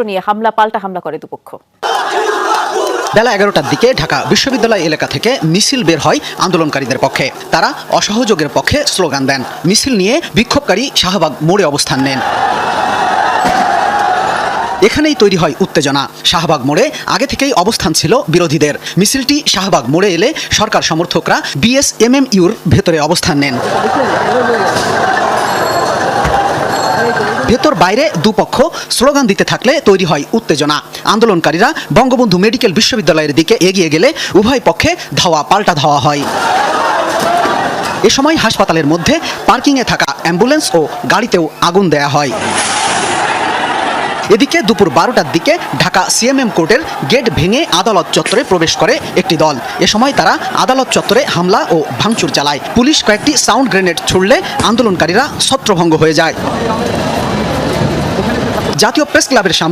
নিয়ে হামলা, পাল্টা হামলা করে দুপক্ষ। বেলা এগারোটার দিকে ঢাকা বিশ্ববিদ্যালয় এলাকা থেকে মিছিল বের হয় আন্দোলনকারীদের পক্ষে। তারা অসহযোগের পক্ষে স্লোগান দেন। মিছিল নিয়ে বিক্ষোভকারী শাহবাগ মোড়ে অবস্থান নেন। এখানেই তৈরি হয় উত্তেজনা। শাহবাগ মোড়ে আগে থেকেই অবস্থান ছিল বিরোধীদের। মিছিলটি শাহবাগ মোড়ে এলে সরকার সমর্থকরা বিএসএমএমইউর ভেতরে অবস্থান নেন। ভেতর বাইরে দুপক্ষ স্লোগান দিতে থাকলে তৈরি হয় উত্তেজনা। আন্দোলনকারীরা বঙ্গবন্ধু মেডিকেল বিশ্ববিদ্যালয়ের দিকে এগিয়ে গেলে উভয় পক্ষে ধাওয়া পাল্টা ধাওয়া হয়। এ সময় হাসপাতালের মধ্যে পার্কিংয়ে থাকা অ্যাম্বুলেন্স ও গাড়িতেও আগুন দেয়া হয়। এদিকে দুপুর বারোটার দিকে ঢাকা সিএমএম কোর্টের গেট ভেঙে আদালত চত্বরে প্রবেশ করে একটি দল। এ সময় তারা আদালত চত্বরে হামলা ও ভাঙচুর চালায়। পুলিশ কয়েকটি সাউন্ড গ্রেনেড ছুড়লে আন্দোলনকারীরা ছত্রভঙ্গ হয়ে যায়। জাতীয় প্রেস ক্লাবের সামনে